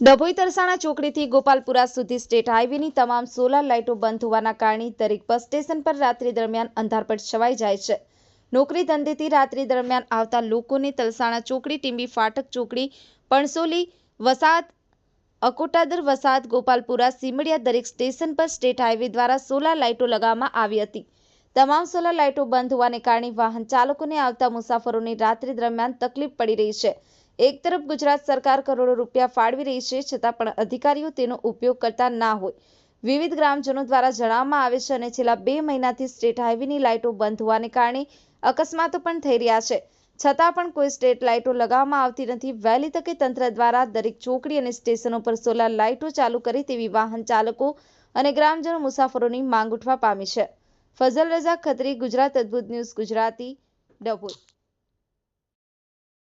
ડભોઈ તરસાણા ચોકડીથી ગોપાલપુરા સુધી સ્ટેટ હાઈવેની તમામ સોલાર લાઇટો બંધ હોવાના કારણે દરેક બસ સ્ટેશન પર રાત્રિ દરમિયાન અંધારપટ છવાઈ જાય છે. નોકરી ધંધેથી રાત્રિ દરમિયાન આવતા લોકોને તલસાણા ચોકડી, ટીંબી ફાટક ચોકડી, પણસોલી વસાત અકોટાદર વસાત ગોપાલપુરા, સીમડિયા દરેક સ્ટેશન પર સ્ટેટ હાઈવે દ્વારા સોલાર લાઇટો લગાવવામાં આવી હતી. તમામ સોલાર લાઇટો બંધ હોવાને કારણે વાહન ચાલકોને આવતા મુસાફરોને રાત્રિ દરમિયાન તકલીફ પડી રહી છે. એક તરફ ગુજરાત સરકાર કરોડો રૂપિયા ફાળવી રહી છે, છતાં પણ અધિકારીઓ તેનો ઉપયોગ કરતા ના હોય. વિવિધ ગ્રામજનો દ્વારા જણાવવામાં આવે છે અને છેલ્લા બે મહિનાથી સ્ટેટ હાઈવેની લાઇટો બંધ હોવાને કારણે અકસ્માતો પણ થઈ રહ્યા છે. છતાં પણ કોઈ સ્ટેટ લાઇટો લગાવવામાં આવતી નથી. વહેલી તકે તંત્ર દ્વારા દરેક ચોકડી અને સ્ટેશનો પર સોલાર લાઇટો ચાલુ કરે તેવી વાહન ચાલકો અને ગ્રામજનો મુસાફરોની માંગ ઉઠવા પામી છે. ફઝલ રઝા ખત્રી, ગુજરાત અદ્ભુત ન્યૂઝ, ગુજરાતી ડભોઈ.